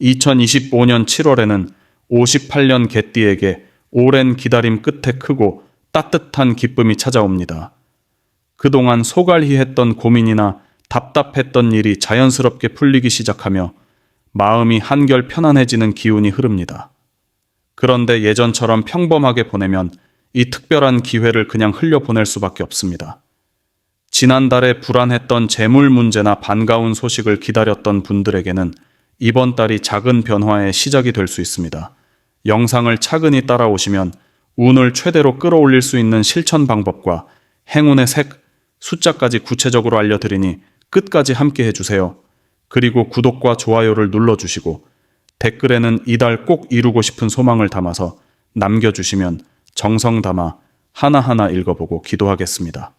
2025년 7월에는 58년 개띠에게 오랜 기다림 끝에 크고 따뜻한 기쁨이 찾아옵니다. 그동안 소갈히 했던 고민이나 답답했던 일이 자연스럽게 풀리기 시작하며 마음이 한결 편안해지는 기운이 흐릅니다. 그런데 예전처럼 평범하게 보내면 이 특별한 기회를 그냥 흘려보낼 수밖에 없습니다. 지난달에 불안했던 재물 문제나 반가운 소식을 기다렸던 분들에게는 이번 달이 작은 변화의 시작이 될 수 있습니다. 영상을 차근히 따라오시면 운을 최대로 끌어올릴 수 있는 실천 방법과 행운의 색, 숫자까지 구체적으로 알려드리니 끝까지 함께 해주세요. 그리고 구독과 좋아요를 눌러주시고 댓글에는 이달 꼭 이루고 싶은 소망을 담아서 남겨주시면 정성 담아 하나하나 읽어보고 기도하겠습니다.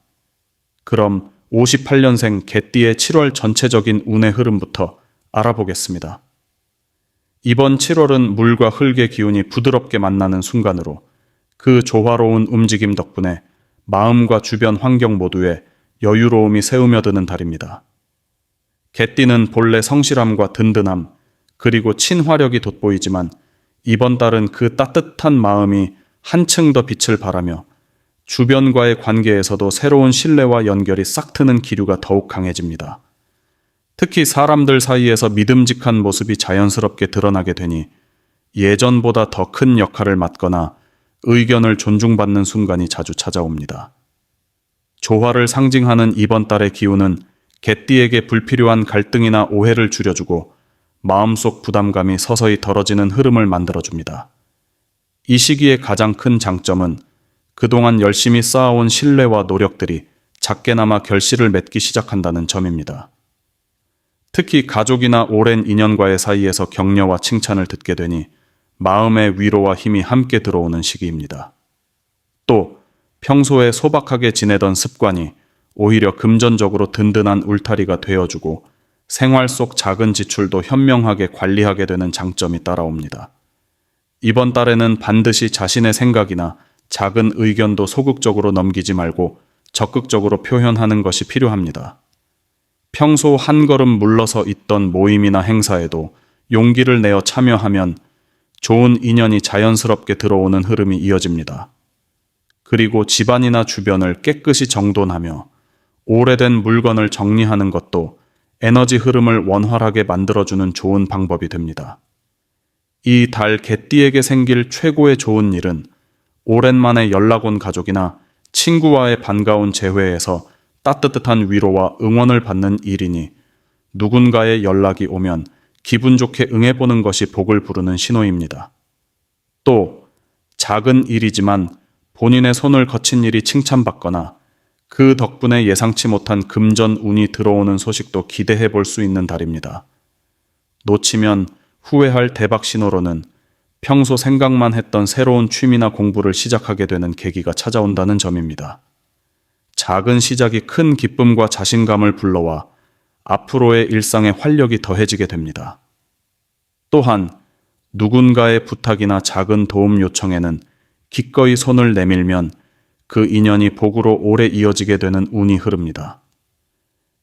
그럼 58년생 개띠의 7월 전체적인 운의 흐름부터 알아보겠습니다. 이번 7월은 물과 흙의 기운이 부드럽게 만나는 순간으로 그 조화로운 움직임 덕분에 마음과 주변 환경 모두에 여유로움이 새우며드는 달입니다. 개띠는 본래 성실함과 든든함, 그리고 친화력이 돋보이지만 이번 달은 그 따뜻한 마음이 한층 더 빛을 발하며 주변과의 관계에서도 새로운 신뢰와 연결이 싹 트는 기류가 더욱 강해집니다. 특히 사람들 사이에서 믿음직한 모습이 자연스럽게 드러나게 되니 예전보다 더 큰 역할을 맡거나 의견을 존중받는 순간이 자주 찾아옵니다. 조화를 상징하는 이번 달의 기운은 개띠에게 불필요한 갈등이나 오해를 줄여주고 마음속 부담감이 서서히 덜어지는 흐름을 만들어줍니다. 이 시기의 가장 큰 장점은 그동안 열심히 쌓아온 신뢰와 노력들이 작게나마 결실을 맺기 시작한다는 점입니다. 특히 가족이나 오랜 인연과의 사이에서 격려와 칭찬을 듣게 되니 마음의 위로와 힘이 함께 들어오는 시기입니다. 또 평소에 소박하게 지내던 습관이 오히려 금전적으로 든든한 울타리가 되어주고 생활 속 작은 지출도 현명하게 관리하게 되는 장점이 따라옵니다. 이번 달에는 반드시 자신의 생각이나 작은 의견도 소극적으로 넘기지 말고 적극적으로 표현하는 것이 필요합니다. 평소 한 걸음 물러서 있던 모임이나 행사에도 용기를 내어 참여하면 좋은 인연이 자연스럽게 들어오는 흐름이 이어집니다. 그리고 집안이나 주변을 깨끗이 정돈하며 오래된 물건을 정리하는 것도 에너지 흐름을 원활하게 만들어주는 좋은 방법이 됩니다. 이 달 개띠에게 생길 최고의 좋은 일은 오랜만에 연락 온 가족이나 친구와의 반가운 재회에서 따뜻한 위로와 응원을 받는 일이니 누군가의 연락이 오면 기분 좋게 응해보는 것이 복을 부르는 신호입니다. 또 작은 일이지만 본인의 손을 거친 일이 칭찬받거나 그 덕분에 예상치 못한 금전 운이 들어오는 소식도 기대해 볼 수 있는 달입니다. 놓치면 후회할 대박 신호로는 평소 생각만 했던 새로운 취미나 공부를 시작하게 되는 계기가 찾아온다는 점입니다. 작은 시작이 큰 기쁨과 자신감을 불러와 앞으로의 일상에 활력이 더해지게 됩니다. 또한 누군가의 부탁이나 작은 도움 요청에는 기꺼이 손을 내밀면 그 인연이 복으로 오래 이어지게 되는 운이 흐릅니다.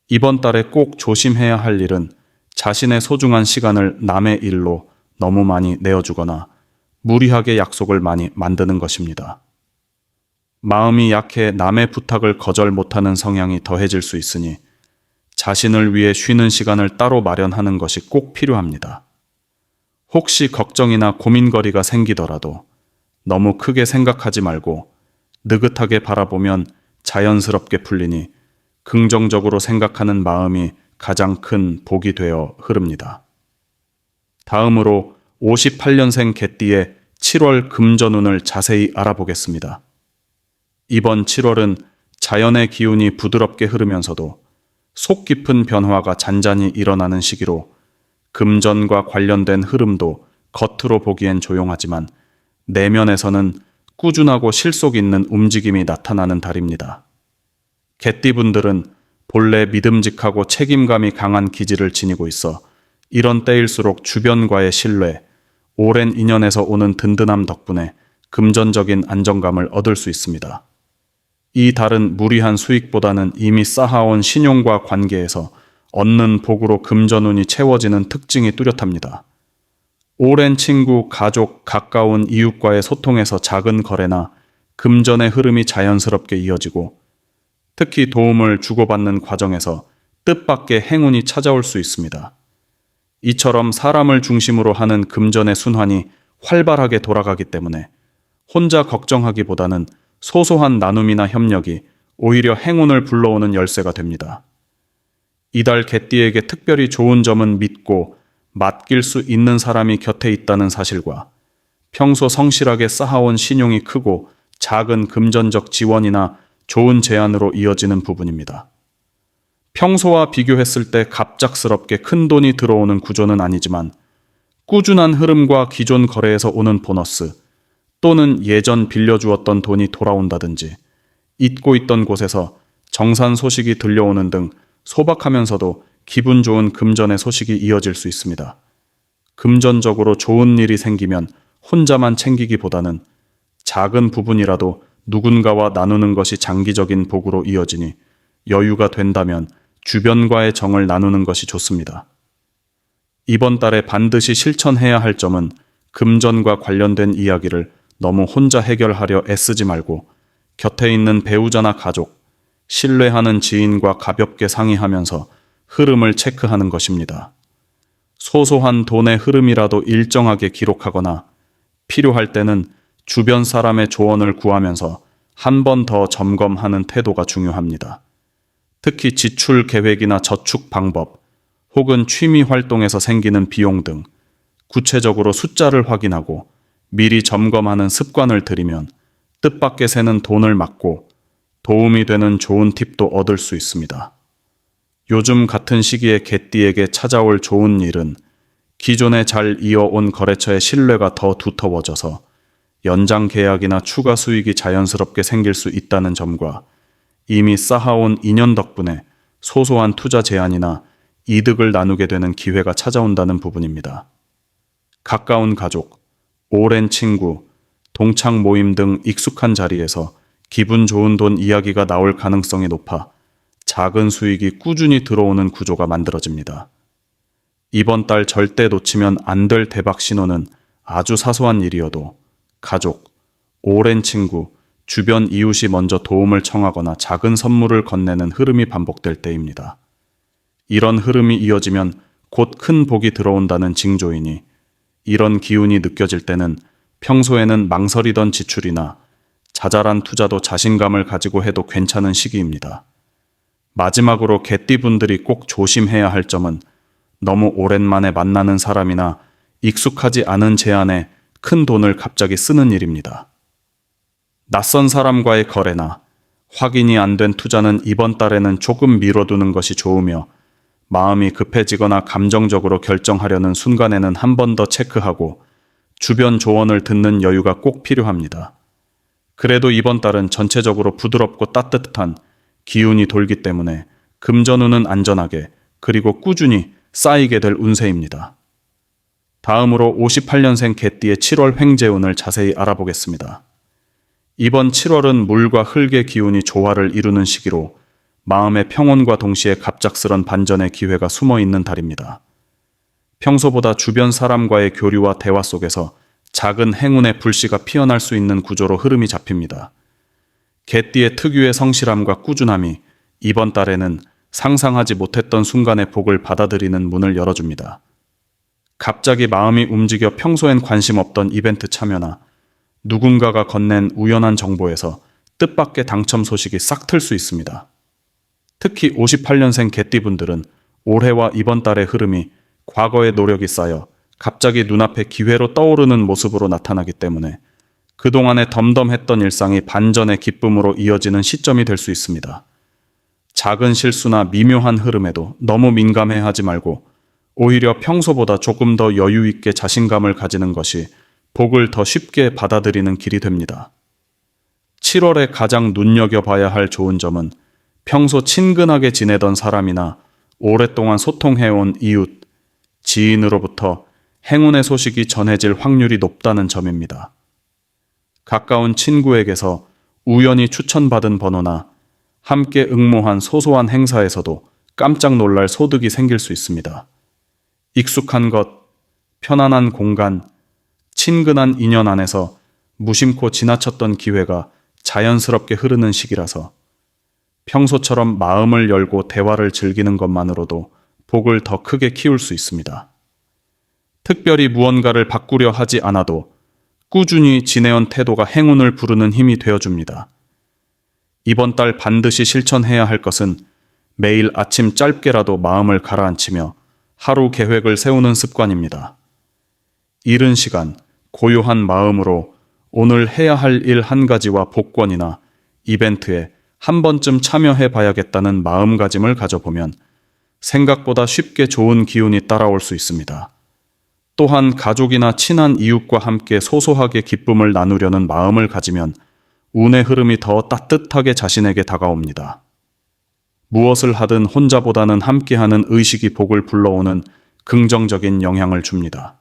이번 달에 꼭 조심해야 할 일은 자신의 소중한 시간을 남의 일로 너무 많이 내어주거나 무리하게 약속을 많이 만드는 것입니다. 마음이 약해 남의 부탁을 거절 못하는 성향이 더해질 수 있으니 자신을 위해 쉬는 시간을 따로 마련하는 것이 꼭 필요합니다. 혹시 걱정이나 고민거리가 생기더라도 너무 크게 생각하지 말고 느긋하게 바라보면 자연스럽게 풀리니 긍정적으로 생각하는 마음이 가장 큰 복이 되어 흐릅니다. 다음으로 58년생 개띠의 7월 금전운을 자세히 알아보겠습니다. 이번 7월은 자연의 기운이 부드럽게 흐르면서도 속 깊은 변화가 잔잔히 일어나는 시기로 금전과 관련된 흐름도 겉으로 보기엔 조용하지만 내면에서는 꾸준하고 실속 있는 움직임이 나타나는 달입니다. 개띠분들은 본래 믿음직하고 책임감이 강한 기질을 지니고 있어 이런 때일수록 주변과의 신뢰, 오랜 인연에서 오는 든든함 덕분에 금전적인 안정감을 얻을 수 있습니다. 이 달은 무리한 수익보다는 이미 쌓아온 신용과 관계에서 얻는 복으로 금전운이 채워지는 특징이 뚜렷합니다. 오랜 친구, 가족, 가까운 이웃과의 소통에서 작은 거래나 금전의 흐름이 자연스럽게 이어지고 특히 도움을 주고받는 과정에서 뜻밖의 행운이 찾아올 수 있습니다. 이처럼 사람을 중심으로 하는 금전의 순환이 활발하게 돌아가기 때문에 혼자 걱정하기보다는 소소한 나눔이나 협력이 오히려 행운을 불러오는 열쇠가 됩니다. 이달 개띠에게 특별히 좋은 점은 믿고 맡길 수 있는 사람이 곁에 있다는 사실과 평소 성실하게 쌓아온 신용이 크고 작은 금전적 지원이나 좋은 제안으로 이어지는 부분입니다. 평소와 비교했을 때 갑작스럽게 큰 돈이 들어오는 구조는 아니지만 꾸준한 흐름과 기존 거래에서 오는 보너스 또는 예전 빌려주었던 돈이 돌아온다든지 잊고 있던 곳에서 정산 소식이 들려오는 등 소박하면서도 기분 좋은 금전의 소식이 이어질 수 있습니다. 금전적으로 좋은 일이 생기면 혼자만 챙기기보다는 작은 부분이라도 누군가와 나누는 것이 장기적인 복으로 이어지니 여유가 된다면 주변과의 정을 나누는 것이 좋습니다. 이번 달에 반드시 실천해야 할 점은 금전과 관련된 이야기를 너무 혼자 해결하려 애쓰지 말고 곁에 있는 배우자나 가족, 신뢰하는 지인과 가볍게 상의하면서 흐름을 체크하는 것입니다. 소소한 돈의 흐름이라도 일정하게 기록하거나 필요할 때는 주변 사람의 조언을 구하면서 한 번 더 점검하는 태도가 중요합니다. 특히 지출 계획이나 저축 방법 혹은 취미 활동에서 생기는 비용 등 구체적으로 숫자를 확인하고 미리 점검하는 습관을 들이면 뜻밖의 새는 돈을 막고 도움이 되는 좋은 팁도 얻을 수 있습니다. 요즘 같은 시기에 개띠에게 찾아올 좋은 일은 기존에 잘 이어온 거래처의 신뢰가 더 두터워져서 연장 계약이나 추가 수익이 자연스럽게 생길 수 있다는 점과 이미 쌓아온 인연 덕분에 소소한 투자 제안이나 이득을 나누게 되는 기회가 찾아온다는 부분입니다. 가까운 가족, 오랜 친구, 동창 모임 등 익숙한 자리에서 기분 좋은 돈 이야기가 나올 가능성이 높아 작은 수익이 꾸준히 들어오는 구조가 만들어집니다. 이번 달 절대 놓치면 안 될 대박 신호는 아주 사소한 일이어도 가족, 오랜 친구, 주변 이웃이 먼저 도움을 청하거나 작은 선물을 건네는 흐름이 반복될 때입니다. 이런 흐름이 이어지면 곧 큰 복이 들어온다는 징조이니 이런 기운이 느껴질 때는 평소에는 망설이던 지출이나 자잘한 투자도 자신감을 가지고 해도 괜찮은 시기입니다. 마지막으로 개띠분들이 꼭 조심해야 할 점은 너무 오랜만에 만나는 사람이나 익숙하지 않은 제안에 큰 돈을 갑자기 쓰는 일입니다. 낯선 사람과의 거래나 확인이 안 된 투자는 이번 달에는 조금 미뤄두는 것이 좋으며 마음이 급해지거나 감정적으로 결정하려는 순간에는 한 번 더 체크하고 주변 조언을 듣는 여유가 꼭 필요합니다. 그래도 이번 달은 전체적으로 부드럽고 따뜻한 기운이 돌기 때문에 금전운은 안전하게 그리고 꾸준히 쌓이게 될 운세입니다. 다음으로 58년생 개띠의 7월 횡재운을 자세히 알아보겠습니다. 이번 7월은 물과 흙의 기운이 조화를 이루는 시기로 마음의 평온과 동시에 갑작스런 반전의 기회가 숨어 있는 달입니다. 평소보다 주변 사람과의 교류와 대화 속에서 작은 행운의 불씨가 피어날 수 있는 구조로 흐름이 잡힙니다. 개띠의 특유의 성실함과 꾸준함이 이번 달에는 상상하지 못했던 순간의 복을 받아들이는 문을 열어줍니다. 갑자기 마음이 움직여 평소엔 관심 없던 이벤트 참여나 누군가가 건넨 우연한 정보에서 뜻밖의 당첨 소식이 싹 틀 수 있습니다. 특히 58년생 개띠분들은 올해와 이번 달의 흐름이 과거의 노력이 쌓여 갑자기 눈앞에 기회로 떠오르는 모습으로 나타나기 때문에 그동안의 덤덤했던 일상이 반전의 기쁨으로 이어지는 시점이 될 수 있습니다. 작은 실수나 미묘한 흐름에도 너무 민감해 하지 말고 오히려 평소보다 조금 더 여유 있게 자신감을 가지는 것이 복을 더 쉽게 받아들이는 길이 됩니다. 7월에 가장 눈여겨봐야 할 좋은 점은 평소 친근하게 지내던 사람이나 오랫동안 소통해온 이웃, 지인으로부터 행운의 소식이 전해질 확률이 높다는 점입니다. 가까운 친구에게서 우연히 추천받은 번호나 함께 응모한 소소한 행사에서도 깜짝 놀랄 소득이 생길 수 있습니다. 익숙한 것, 편안한 공간, 친근한 인연 안에서 무심코 지나쳤던 기회가 자연스럽게 흐르는 시기라서 평소처럼 마음을 열고 대화를 즐기는 것만으로도 복을 더 크게 키울 수 있습니다. 특별히 무언가를 바꾸려 하지 않아도 꾸준히 지내온 태도가 행운을 부르는 힘이 되어줍니다. 이번 달 반드시 실천해야 할 것은 매일 아침 짧게라도 마음을 가라앉히며 하루 계획을 세우는 습관입니다. 이른 시간, 고요한 마음으로 오늘 해야 할 일 한 가지와 복권이나 이벤트에 한 번쯤 참여해 봐야겠다는 마음가짐을 가져보면 생각보다 쉽게 좋은 기운이 따라올 수 있습니다. 또한 가족이나 친한 이웃과 함께 소소하게 기쁨을 나누려는 마음을 가지면 운의 흐름이 더 따뜻하게 자신에게 다가옵니다. 무엇을 하든 혼자보다는 함께하는 의식이 복을 불러오는 긍정적인 영향을 줍니다.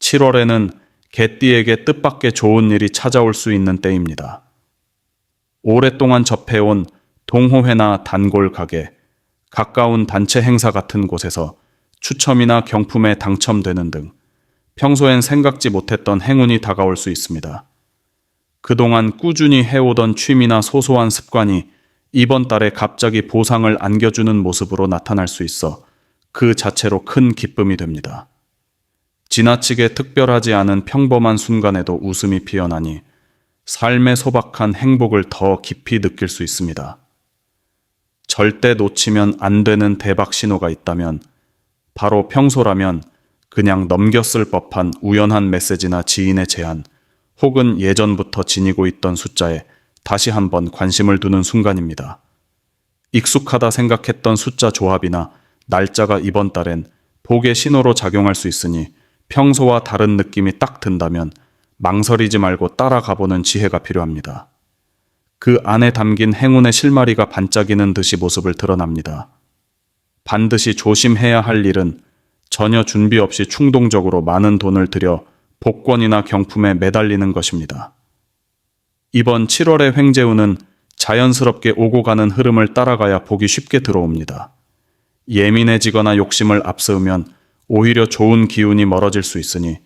7월에는 개띠에게 뜻밖의 좋은 일이 찾아올 수 있는 때입니다. 오랫동안 접해온 동호회나 단골 가게, 가까운 단체 행사 같은 곳에서 추첨이나 경품에 당첨되는 등 평소엔 생각지 못했던 행운이 다가올 수 있습니다. 그동안 꾸준히 해오던 취미나 소소한 습관이 이번 달에 갑자기 보상을 안겨주는 모습으로 나타날 수 있어 그 자체로 큰 기쁨이 됩니다. 지나치게 특별하지 않은 평범한 순간에도 웃음이 피어나니 삶의 소박한 행복을 더 깊이 느낄 수 있습니다. 절대 놓치면 안 되는 대박 신호가 있다면 바로 평소라면 그냥 넘겼을 법한 우연한 메시지나 지인의 제안 혹은 예전부터 지니고 있던 숫자에 다시 한번 관심을 두는 순간입니다. 익숙하다 생각했던 숫자 조합이나 날짜가 이번 달엔 복의 신호로 작용할 수 있으니 평소와 다른 느낌이 딱 든다면 망설이지 말고 따라가보는 지혜가 필요합니다. 그 안에 담긴 행운의 실마리가 반짝이는 듯이 모습을 드러납니다. 반드시 조심해야 할 일은 전혀 준비 없이 충동적으로 많은 돈을 들여 복권이나 경품에 매달리는 것입니다. 이번 7월의 횡재운은 자연스럽게 오고 가는 흐름을 따라가야 복이 쉽게 들어옵니다. 예민해지거나 욕심을 앞세우면 오히려 좋은 기운이 멀어질 수 있으니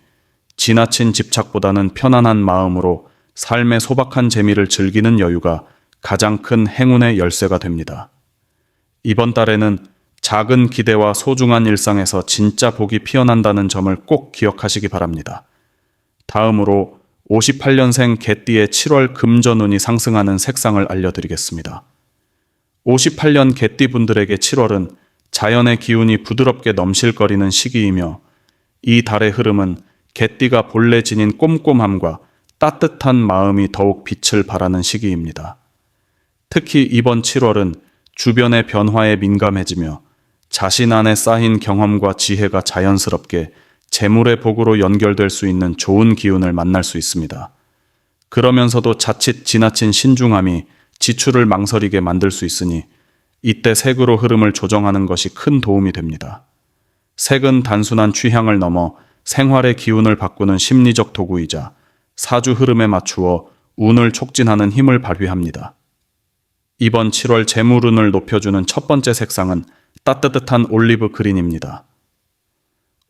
지나친 집착보다는 편안한 마음으로 삶의 소박한 재미를 즐기는 여유가 가장 큰 행운의 열쇠가 됩니다. 이번 달에는 작은 기대와 소중한 일상에서 진짜 복이 피어난다는 점을 꼭 기억하시기 바랍니다. 다음으로 58년생 개띠의 7월 금전운이 상승하는 색상을 알려드리겠습니다. 58년 개띠 분들에게 7월은 자연의 기운이 부드럽게 넘실거리는 시기이며 이 달의 흐름은 개띠가 본래 지닌 꼼꼼함과 따뜻한 마음이 더욱 빛을 발하는 시기입니다. 특히 이번 7월은 주변의 변화에 민감해지며 자신 안에 쌓인 경험과 지혜가 자연스럽게 재물의 복으로 연결될 수 있는 좋은 기운을 만날 수 있습니다. 그러면서도 자칫 지나친 신중함이 지출을 망설이게 만들 수 있으니 이때 색으로 흐름을 조정하는 것이 큰 도움이 됩니다. 색은 단순한 취향을 넘어 생활의 기운을 바꾸는 심리적 도구이자 사주 흐름에 맞추어 운을 촉진하는 힘을 발휘합니다. 이번 7월 재물운을 높여주는 첫 번째 색상은 따뜻한 올리브 그린입니다.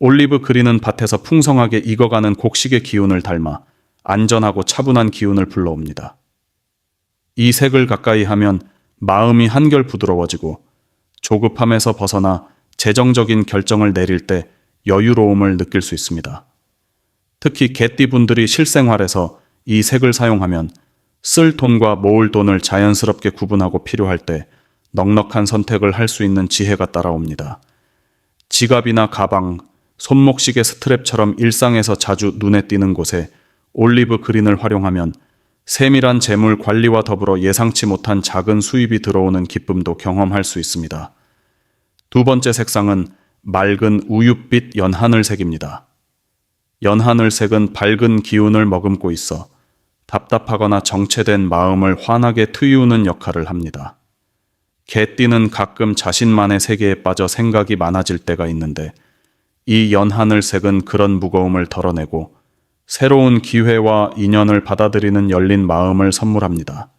올리브 그린은 밭에서 풍성하게 익어가는 곡식의 기운을 닮아 안전하고 차분한 기운을 불러옵니다. 이 색을 가까이 하면 마음이 한결 부드러워지고 조급함에서 벗어나 재정적인 결정을 내릴 때 여유로움을 느낄 수 있습니다. 특히 개띠분들이 실생활에서 이 색을 사용하면 쓸 돈과 모을 돈을 자연스럽게 구분하고 필요할 때 넉넉한 선택을 할 수 있는 지혜가 따라옵니다. 지갑이나 가방, 손목시계 스트랩처럼 일상에서 자주 눈에 띄는 곳에 올리브 그린을 활용하면 세밀한 재물 관리와 더불어 예상치 못한 작은 수입이 들어오는 기쁨도 경험할 수 있습니다. 두 번째 색상은 맑은 우윳빛 연하늘색입니다. 연하늘색은 밝은 기운을 머금고 있어 답답하거나 정체된 마음을 환하게 트이우는 역할을 합니다. 개띠는 가끔 자신만의 세계에 빠져 생각이 많아질 때가 있는데 이 연하늘색은 그런 무거움을 덜어내고 새로운 기회와 인연을 받아들이는 열린 마음을 선물합니다.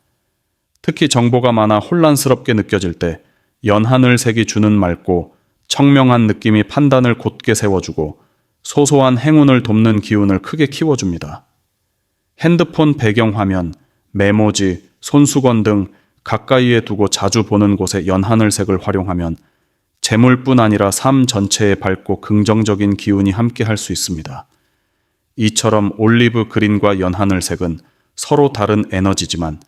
특히 정보가 많아 혼란스럽게 느껴질 때 연하늘색이 주는 맑고 청명한 느낌이 판단을 곧게 세워주고 소소한 행운을 돕는 기운을 크게 키워줍니다. 핸드폰 배경화면, 메모지, 손수건 등 가까이에 두고 자주 보는 곳에 연하늘색을 활용하면 재물뿐 아니라 삶 전체에 밝고 긍정적인 기운이 함께 할 수 있습니다. 이처럼 올리브 그린과 연하늘색은 서로 다른 에너지지만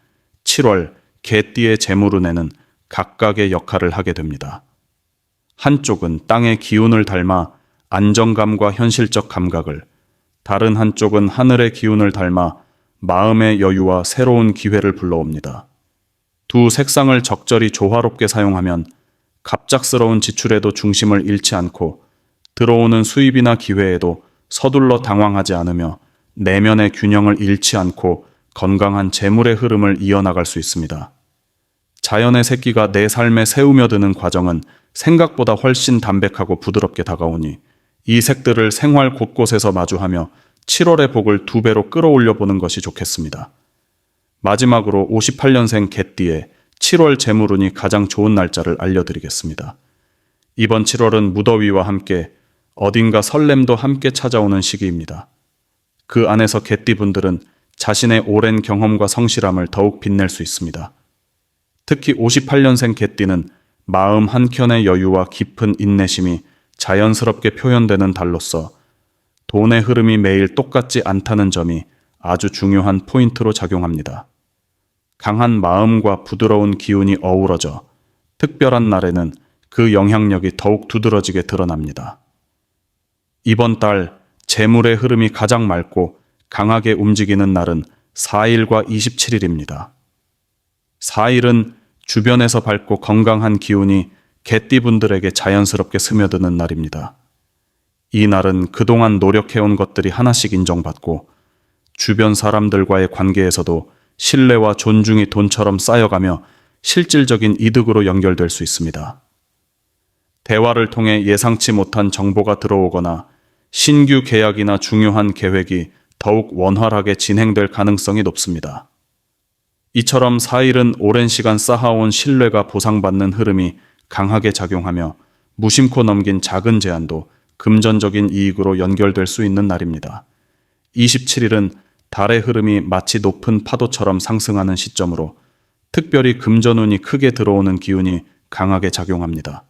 7월 개띠의 재물운에는 각각의 역할을 하게 됩니다. 한쪽은 땅의 기운을 닮아 안정감과 현실적 감각을, 다른 한쪽은 하늘의 기운을 닮아 마음의 여유와 새로운 기회를 불러옵니다. 두 색상을 적절히 조화롭게 사용하면 갑작스러운 지출에도 중심을 잃지 않고 들어오는 수입이나 기회에도 서둘러 당황하지 않으며 내면의 균형을 잃지 않고 건강한 재물의 흐름을 이어나갈 수 있습니다. 자연의 새끼가 내 삶에 새우며 드는 과정은 생각보다 훨씬 담백하고 부드럽게 다가오니 이 색들을 생활 곳곳에서 마주하며 7월의 복을 두 배로 끌어올려 보는 것이 좋겠습니다. 마지막으로 58년생 개띠의 7월 재물운이 가장 좋은 날짜를 알려드리겠습니다. 이번 7월은 무더위와 함께 어딘가 설렘도 함께 찾아오는 시기입니다. 그 안에서 개띠분들은 자신의 오랜 경험과 성실함을 더욱 빛낼 수 있습니다. 특히 58년생 개띠는 마음 한켠의 여유와 깊은 인내심이 자연스럽게 표현되는 달로서 돈의 흐름이 매일 똑같지 않다는 점이 아주 중요한 포인트로 작용합니다. 강한 마음과 부드러운 기운이 어우러져 특별한 날에는 그 영향력이 더욱 두드러지게 드러납니다. 이번 달 재물의 흐름이 가장 맑고 강하게 움직이는 날은 4일과 27일입니다. 4일은 주변에서 밝고 건강한 기운이 개띠분들에게 자연스럽게 스며드는 날입니다. 이 날은 그동안 노력해온 것들이 하나씩 인정받고 주변 사람들과의 관계에서도 신뢰와 존중이 돈처럼 쌓여가며 실질적인 이득으로 연결될 수 있습니다. 대화를 통해 예상치 못한 정보가 들어오거나 신규 계약이나 중요한 계획이 더욱 원활하게 진행될 가능성이 높습니다. 이처럼 4일은 오랜 시간 쌓아온 신뢰가 보상받는 흐름이 강하게 작용하며 무심코 넘긴 작은 제안도 금전적인 이익으로 연결될 수 있는 날입니다. 27일은 달의 흐름이 마치 높은 파도처럼 상승하는 시점으로 특별히 금전운이 크게 들어오는 기운이 강하게 작용합니다.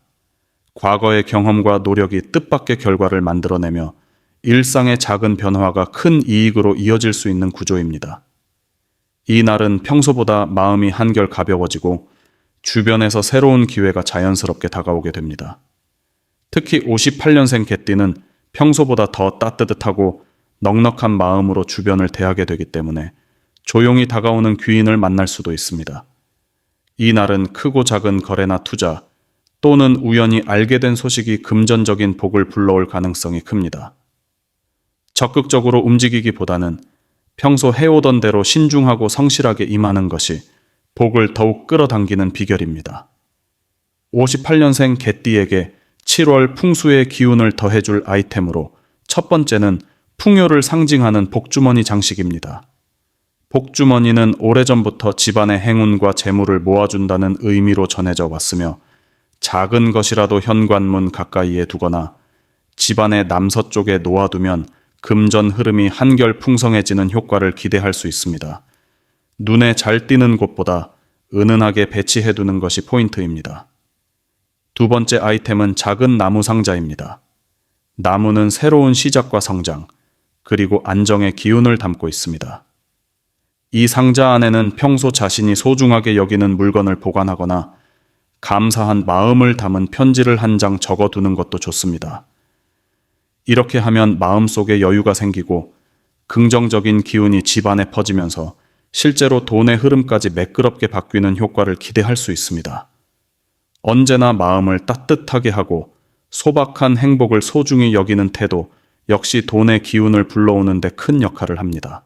과거의 경험과 노력이 뜻밖의 결과를 만들어내며 일상의 작은 변화가 큰 이익으로 이어질 수 있는 구조입니다. 이 날은 평소보다 마음이 한결 가벼워지고 주변에서 새로운 기회가 자연스럽게 다가오게 됩니다. 특히 58년생 개띠는 평소보다 더 따뜻하고 넉넉한 마음으로 주변을 대하게 되기 때문에 조용히 다가오는 귀인을 만날 수도 있습니다. 이 날은 크고 작은 거래나 투자 또는 우연히 알게 된 소식이 금전적인 복을 불러올 가능성이 큽니다. 적극적으로 움직이기보다는 평소 해오던 대로 신중하고 성실하게 임하는 것이 복을 더욱 끌어당기는 비결입니다. 58년생 개띠에게 7월 풍수의 기운을 더해줄 아이템으로 첫 번째는 풍요를 상징하는 복주머니 장식입니다. 복주머니는 오래전부터 집안의 행운과 재물을 모아준다는 의미로 전해져 왔으며 작은 것이라도 현관문 가까이에 두거나 집안의 남서쪽에 놓아두면 금전 흐름이 한결 풍성해지는 효과를 기대할 수 있습니다. 눈에 잘 띄는 곳보다 은은하게 배치해 두는 것이 포인트입니다. 두 번째 아이템은 작은 나무 상자입니다. 나무는 새로운 시작과 성장, 그리고 안정의 기운을 담고 있습니다. 이 상자 안에는 평소 자신이 소중하게 여기는 물건을 보관하거나 감사한 마음을 담은 편지를 한 장 적어두는 것도 좋습니다. 이렇게 하면 마음속에 여유가 생기고 긍정적인 기운이 집안에 퍼지면서 실제로 돈의 흐름까지 매끄럽게 바뀌는 효과를 기대할 수 있습니다. 언제나 마음을 따뜻하게 하고 소박한 행복을 소중히 여기는 태도 역시 돈의 기운을 불러오는 데 큰 역할을 합니다.